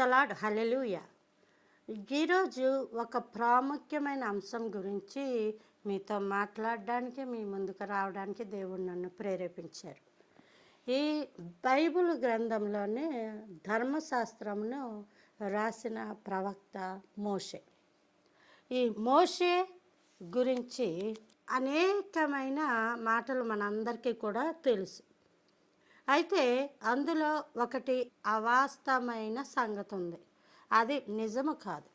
Praise the Lord hallelujah ఈరోజు ఒక ప్రాముఖ్యమైన అంశం గురించి మీతో మాట్లాడడానికి మీ ముందుకు రావడానికి దేవుడు నన్ను ప్రేరేపించారు. ఈ బైబిల్ గ్రంథంలోనే ధర్మశాస్త్రమును రాసిన ప్రవక్త మోషే. ఈ మోషే గురించి అనేకమైన మాటలు మనందరికీ కూడా తెలుసు. అయితే అందులో ఒకటి అవాస్తవమైన సంగతి ఉంది అది నిజము కాదు.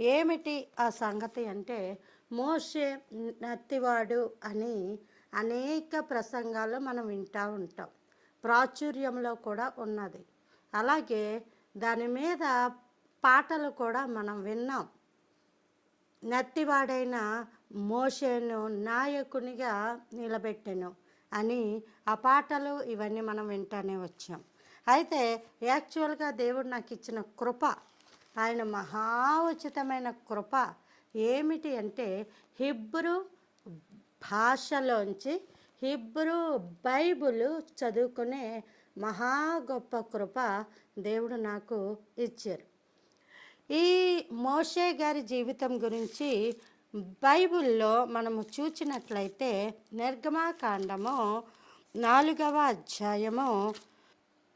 ఏమిటి ఆ సంగతి అంటే మోషే నత్తివాడు అని అనేక ప్రసంగాలు మనం వింటూ ఉంటాం. ప్రాచుర్యంలో కూడా ఉన్నది. అలాగే దాని మీద పాటలు కూడా మనం విన్నాం. నత్తివాడైన మోషేను నాయకునిగా నిలబెట్టెను. అని ఆ పాటలు ఇవన్నీ మనం వింటానే వచ్చాం. అయితే యాక్చువల్గా దేవుడు నాకు ఇచ్చిన కృప ఆయన మహా ఉచితమైన కృప ఏమిటి అంటే హిబ్రు భాషలోంచి హిబ్రు బైబుల్ చదువుకునే మహా గొప్ప కృప దేవుడు నాకు ఇచ్చారు. ఈ మోషే గారి జీవితం గురించి బైబిల్లో మనము చూచినట్లయితే నిర్గమాకాండము నాలుగవ అధ్యాయము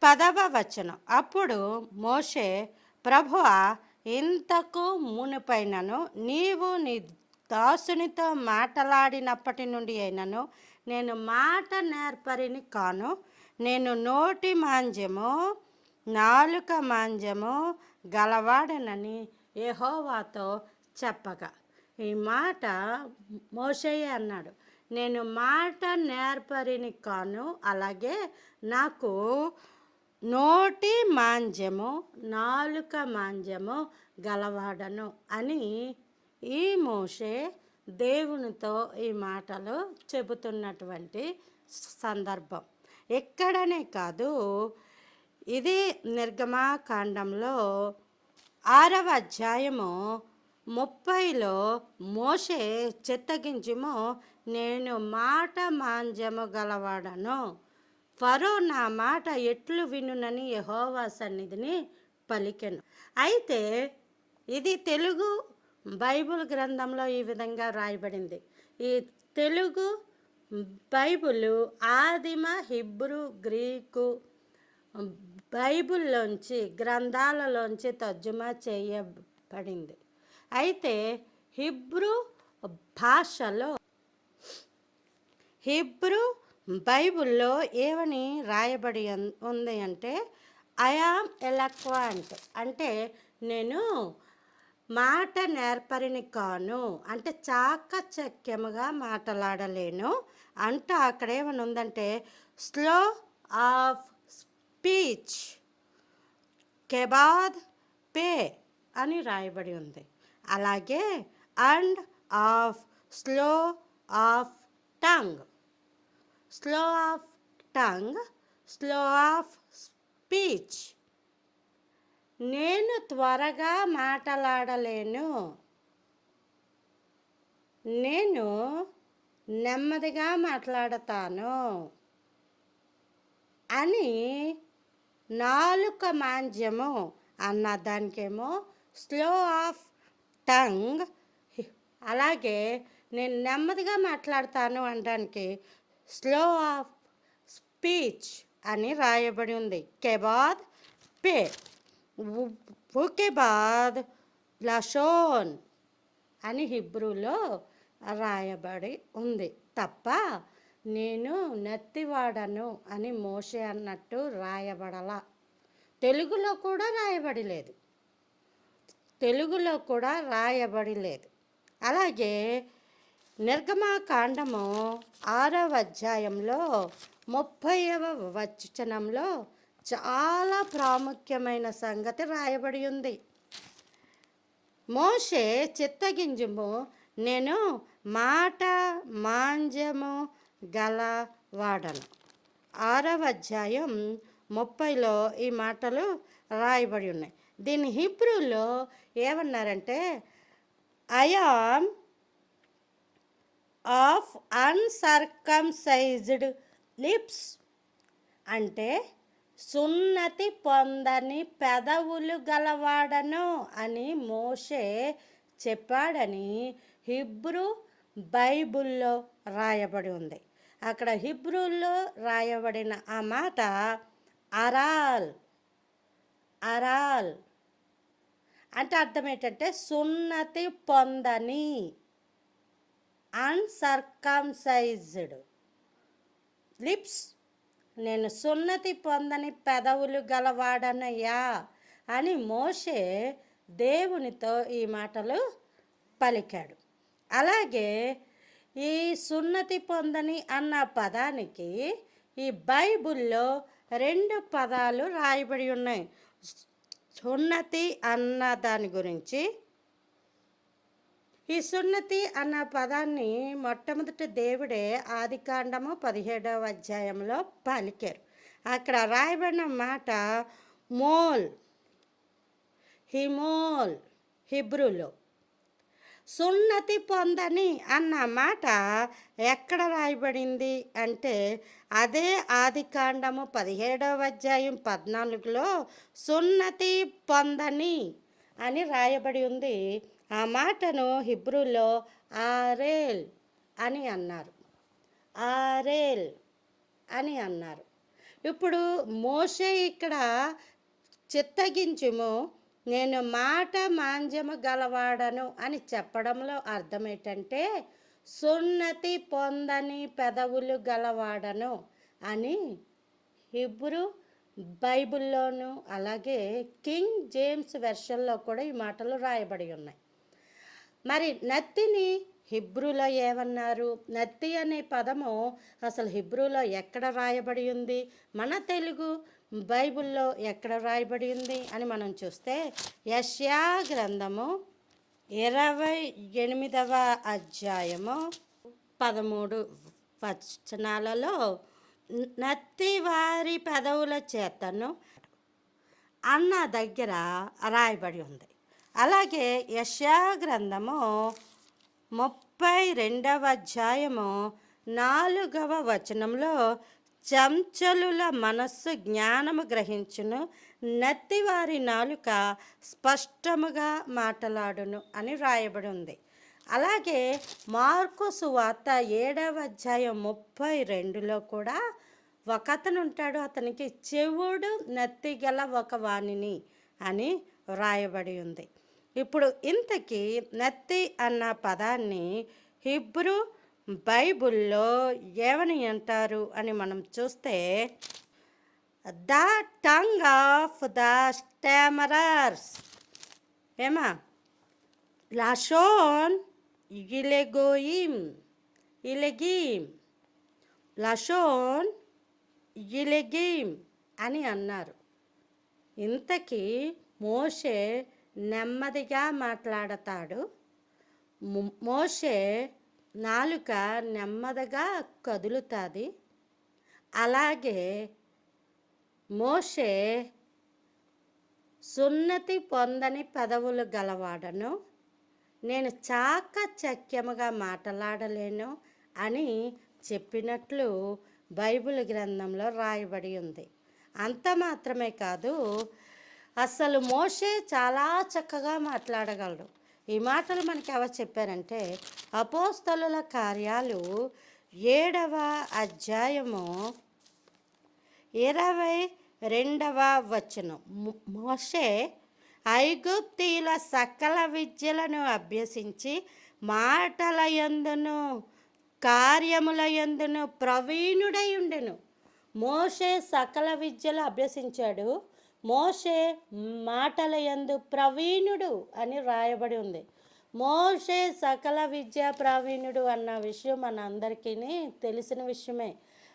పదవ వచనం. అప్పుడు మోషే ప్రభువ ఇంతకు మునిపైనను నీవు నీ దాసునితో మాటలాడినప్పటి నుండి అయినను నేను మాట నేర్పరిని కాను. నేను నోటి మాంజము నాలుక మాంజము గలవాడనని యహోవాతో చెప్పగా. ఈ మాట మోషయ్య అన్నాడు. నేను మాట నేర్పరిని కాను అలాగే నాకు నోటి మాంద్యము నాలుక మాంద్యము గలవాడను అని ఈ మోషే దేవునితో ఈ మాటలు చెబుతున్నటువంటి సందర్భం. ఎక్కడనే కాదు ఇది నిర్గమాకాండంలో ఆరవ అధ్యాయము ముప్పైలో మోషే చిత్తగించుము నేను మాట మాంజము గలవాడను. ఫరో నా మాట ఎట్లు వినునని యహోవా సన్నిధిని పలికెను. అయితే ఇది తెలుగు బైబిల్ గ్రంథంలో ఈ విధంగా రాయబడింది. ఈ తెలుగు బైబుల్ ఆదిమ హిబ్రు గ్రీకు బైబిల్లోంచి గ్రంథాలలోంచి తర్జుమా చేయబడింది. అయితే హిబ్రూ భాషలో హిబ్రూ బైబిల్లో ఏమని రాయబడి ఉంది అంటే ఐఆమ్ ఎలక్వాంట్ అంటే నేను మాట నేర్పరిని కాను అంటే చాకచక్యముగా మాట్లాడలేను అంటే అక్కడ ఏమని ఉందంటే స్లో ఆఫ్ స్పీచ్ కెబాద్ పే అని రాయబడి ఉంది. అలాగే and of slow of tongue. Slow of tongue slow of speech. నేను త్వరగా మాట్లాడలేను. నేను నెమ్మదిగా మాట్లాడతాను అని నాలుక మాంద్యము అన్న దానికేమో స్లో ఆఫ్ టంగ్ అలాగే నేను నెమ్మదిగా మాట్లాడతాను అనడానికి స్లో ఆఫ్ స్పీచ్ అని రాయబడి ఉంది. కెబాద్ పే. ఉకెబాద్ లషోన్ అని హిబ్రూలో రాయబడి ఉంది. తప్ప నేను నత్తివాడను అని మోసే అన్నట్టు రాయబడలా. తెలుగులో కూడా రాయబడి లేదు. తెలుగులో కూడా రాయబడి లేదు అలాగే నిర్గమాకాండము ఆరవ అధ్యాయంలో ముప్పైవ వచనంలో చాలా ప్రాముఖ్యమైన సంగతి రాయబడి ఉంది. మోషే చిత్తగింజము నేను మాట మాంజము గల వాడను. ఆరవ అధ్యాయం ముప్పైలో ఈ మాటలు రాయబడి ఉన్నాయి. దీని హిబ్రూలో ఏమన్నారంటే ఐఆమ్ ఆఫ్ అన్సర్కంసైజ్డ్ లిప్స్ అంటే సున్నతి పొందని పెదవులు గలవాడను అని మోషే చెప్పాడని హిబ్రూ బైబుల్లో రాయబడి ఉంది. అక్కడ హిబ్రూల్లో రాయబడిన ఆ మాట అరాల్ అరాల్ అంటే అర్థం ఏంటంటే సున్నతి పొందని అన్సర్కంసైజ్డ్ లిప్స్. నేను సున్నతి పొందని పెదవులు గలవాడనయ్యా అని మోషే దేవునితో ఈ మాటలు పలికాడు. అలాగే ఈ సున్నతి పొందని అన్న పదానికి ఈ బైబిల్లో రెండు పదాలు రాయబడి ఉన్నాయి. సున్నతి అన్న దాని గురించి. ఈ సున్నతి అన్న పదాన్ని మొట్టమొదటి దేవుడే ఆదికాండము పదిహేడవ అధ్యాయంలో పలికారు. అక్కడ రాయబడిన మాట మోల్ హిమోల్ హిబ్రూలో. సున్నతి పొందని అన్న మాట ఎక్కడ రాయబడింది అంటే అదే ఆదికాండము పదిహేడవ అధ్యాయం పద్నాలుగులో సున్నతి పొందని అని రాయబడి ఉంది. ఆ మాటను హిబ్రూలో ఆరేల్ అని అన్నారు. ఆరేల్ అని అన్నారు. ఇప్పుడు మోషే ఇక్కడ చిత్తగించుము. నేను మాట మాంజము గలవాడను అని చెప్పడంలో అర్థం ఏంటంటే సున్నతి పొందని పెదవులు గలవాడను అని హిబ్రూ బైబిల్లోనూ అలాగే కింగ్ జేమ్స్ వెర్షన్లో కూడా ఈ మాటలు రాయబడి ఉన్నాయి. మరి నత్తిని హిబ్రూలో ఏమన్నారు? నత్తి అనే పదము అసలు హిబ్రూలో ఎక్కడ రాయబడి ఉంది? మన తెలుగు బైబిల్లో ఎక్కడ రాయబడి ఉంది అని మనం చూస్తే యష్యా గ్రంథము ఇరవై ఎనిమిదవ అధ్యాయము పదమూడు వచనాలలో నత్తి వారి పెదవుల చేతను అన్న దగ్గర రాయబడి ఉంది. అలాగే యశా గ్రంథము ముప్పై రెండవ అధ్యాయము నాలుగవ వచనంలో చంచలుల మనస్సు జ్ఞానము గ్రహించును నత్తివారి నాలుక స్పష్టముగా మాట్లాడును అని వ్రాయబడి ఉంది అలాగే మార్కు సువార్త ఏడవ అధ్యాయం ముప్పై రెండులో కూడా ఒక అతను ఉంటాడు అతనికి చెవుడు నత్తిగల ఒక వాణిని అని వ్రాయబడి ఉంది. ఇప్పుడు ఇంతకీ నత్తి అన్న పదాన్ని హిబ్రూ బైబుల్లో ఏమని అంటారు అని మనం చూస్తే the tongue of the stammerers. ఏమా? లాషోన్ ఇలెగోయిమ్ ఇలెగీమ్. లషోన్ ఇలెగీమ్ అని అన్నారు. ఇంతకీ మోషే నెమ్మదిగా మాట్లాడతాడు. మోషే నాలుక నెమ్మదిగా కదులుతుంది. అలాగే మోషే సున్నతి పొందని పదవులు గలవాడను. నేను చాక చక్యముగా మాట్లాడలేను అని చెప్పినట్లు బైబిల్ గ్రంథంలో రాయబడి ఉంది. అంత మాత్రమే కాదు అసలు మోషే చాలా చక్కగా మాట్లాడగలడు. ఈ మాటలు మనకి ఎవరు చెప్పారంటే అపోస్తలుల కార్యాలు ఏడవ అధ్యాయము ఇరవై రెండవ వచనం. మోషే ఐగుప్తీల సకల విద్యలను అభ్యసించి మాటల యందును కార్యముల యందును ప్రవీణుడై ఉండెను. మోషే సకల విద్యలు అభ్యసించాడు. మోషే మాటల యందు ప్రవీణుడు అని రాయబడి ఉంది. మోషే సకల విద్యా ప్రవీణుడు అన్న విషయం మన అందరికీ తెలిసిన విషయమే.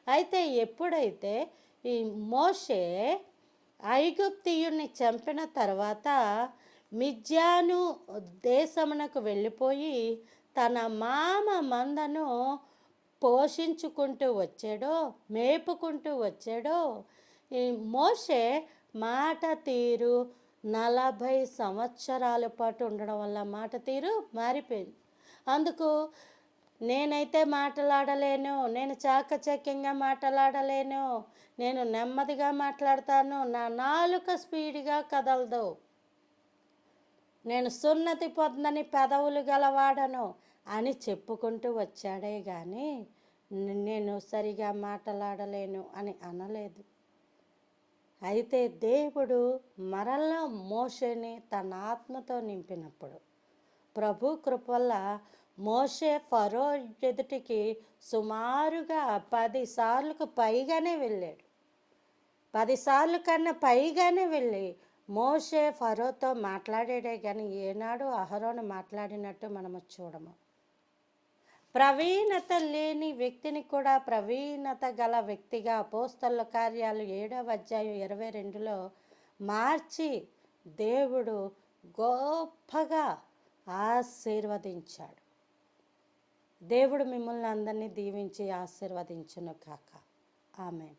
అయితే ఎప్పుడైతే ఈ మోషే ఐగుప్తియుని చంపిన తర్వాత మిజ్యాను దేశమునకు వెళ్ళిపోయి తన మామ మందను పోషించుకుంటూ వచ్చాడో మేపుకుంటూ వచ్చాడో ఈ మోషే మాట తీరు నలభై సంవత్సరాల పాటు ఉండడం వల్ల మాట తీరు మారిపోయింది. అందుకు నేనైతే మాట్లాడలేను నేను చాకచక్యంగా మాట్లాడలేను నేను నెమ్మదిగా మాట్లాడతాను నా నాలుక స్పీడ్గా కదలదు. నేను సున్నతి పొందని పెదవులు గలవాడను అని చెప్పుకుంటూ వచ్చాడే కానీ నేను సరిగా మాట్లాడలేను అని అనలేదు. అయితే దేవుడు మరలా మోషేని తన ఆత్మతో నింపినప్పుడు ప్రభు కృప వల్ల మోషే ఫరో ఎదుటికి సుమారుగా పది సార్లకు పైగానే వెళ్ళాడు. పదిసార్లు కన్నా పైగానే వెళ్ళి మోషే ఫరోతో మాట్లాడాడే కానీ ఏనాడు అహరోను మాట్లాడినట్టు మనము చూడము. ప్రవీణత లేని వ్యక్తిని కూడా ప్రవీణత గల వ్యక్తిగా అపోస్తల కార్యాలు ఏడవ అధ్యాయం ఇరవై రెండులో మార్చి దేవుడు గొప్పగా ఆశీర్వదించాడు. దేవుడు మిమ్మల్ని అందరినీ దీవించి ఆశీర్వదించును కాక. ఆమె